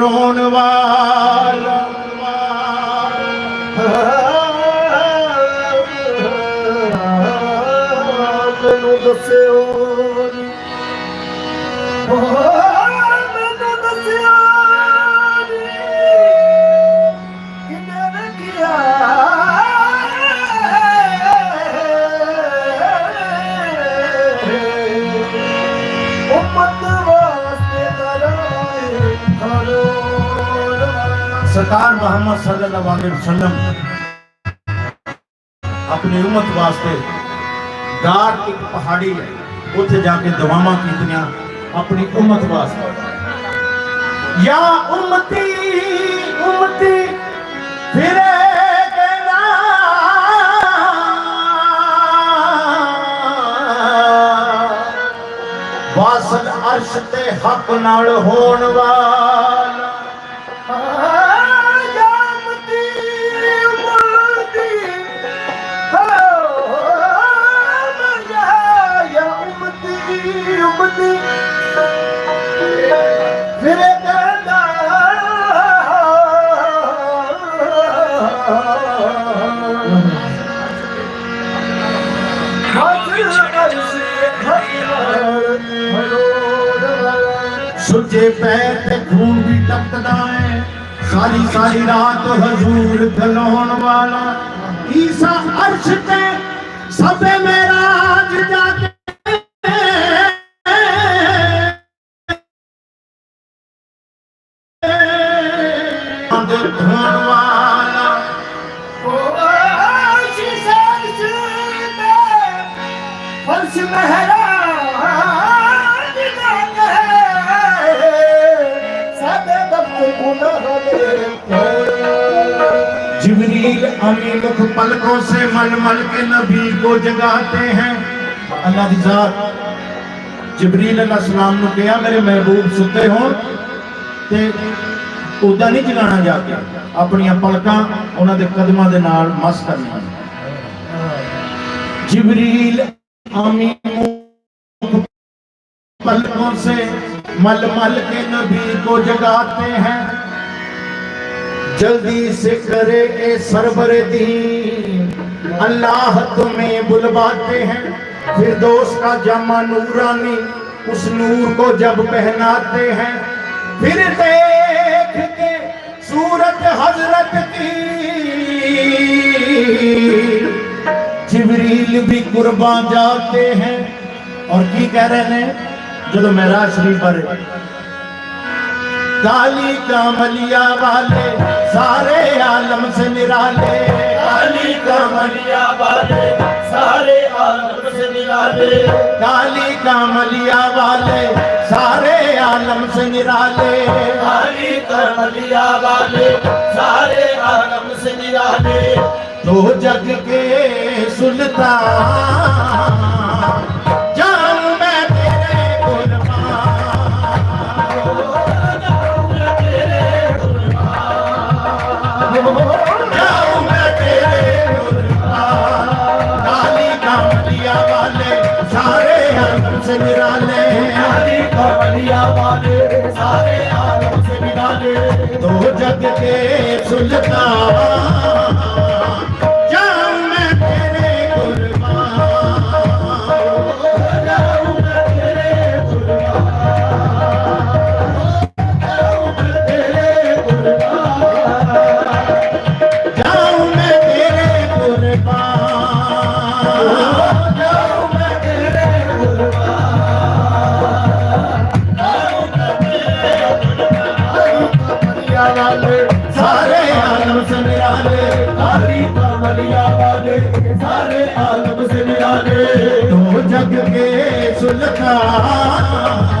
ਵਿੱਚ ਰੋਣ ਵਾਲਾ ਮੈਨੂੰ ਦੱਸਿਓ ਸਰਕਾਰ ਮੁਹੰਮਦ ਸੱਲੱਲਾਹੁ ਅਲੈहि ਵਸੱਲਮ ਆਪਣੀ ਉਮਤ ਵਾਸਤੇ ਗਾਰ ਇੱਕ ਪਹਾੜੀ ਹੈ। ਉੱਥੇ ਜਾ ਕੇ ਦੁਆਵਾਂ ਕੀਤੀਆਂ ਆਪਣੀ ਉਮਤ ਵਾਸਤੇ। ਯਾ ਉਮਤੀ ਉਮਤੀ ਫਿਰੇ ਵਾਸਲ ਅਰਸ਼ ਤੇ ਹੱਕ ਨਾਲ ਹੋਣ ਵਾਲਾ ਸੁੱਜੇ ਪੈਰ ਤੇ ਖੂਨ ਵੀ ਟਪਕਦਾ ਹੈ। ਸਾਰੀ ਸਾਰੀ ਰਾਤ ਹਜ਼ੂਰ ਖਲੋਣ ਵਾਲਾ। ਈਸਾ ਅਰਸ਼ ਤੇ ਸਭੇ ਮੇਰਾਜ ਜਾ ਕੇ ਦੇ ਧੋਣ ਵਾਲਾ। جبریل امین کو پلکوں سے مل مل کے نبی کو جگاتے ہیں۔ اللہ کی ذات۔ جبریل علیہ السلام نے کہا، میرے محبوب ستے ہو۔ تے اودا نہیں جگانا جا کے۔ اپنی پلکاں انہاں دے قدماں دے نال مس کرنا جبریل پلکوں سے مل مل کے نبی کو جگاتے ہیں۔ جلدی سے کرے کے سربر دین۔ اللہ تمہیں بلواتے ہیں۔ پھر دوست کا جمع نورانی اس نور کو جب پہناتے ہیں۔ پھر دیکھ کے صورت حضرت کی جبریل بھی قربان جاتے ہیں۔ اور کی کہہ رہے ہیں؟ جب میرا شریف پر کالی کاملیا والے سارے عالم سے نرالے۔ کالی کاملیا والے سارے عالم سے نرالے۔ کالی کاملیا والے سارے عالم سے نرالے۔ کالی کاملیا والے سارے عالم سے نرالے۔ دو جگ کے ਸੁਲਤਾਨ ਜਾਨ ਮੈਂ ਤੇਰੇ ਗੁਰਬਾਨ ਜਾਉ ਮੈਂ ਤੇਰੇ ਗੁਰਬਾਨ ਜਾਉ ਮੈਂ ਤੇਰੇ ਗੁਰਬਾਨ ਕਾਲੀ ਕਾਮਲੀਆ ਵਾਲੇ ਸਾਰੇ ਆਲਮ ਸੰਗਰਾਲੇ ਕਾਲੀ ਕਾਮਲੀਆ ਵਾਲੇ ਸਾਰੇ ਆਲਮ ਸੰਗਰਾਲੇ ਦੋ ਜਗ ਕੇ ਸੁਲਤਾਨ ਸਾਰੇ ਆਲਮ ਸਿਮਰਾਨੇ ਦੋ ਜਗ ਕੇ ਸੁਲਤਾਨ।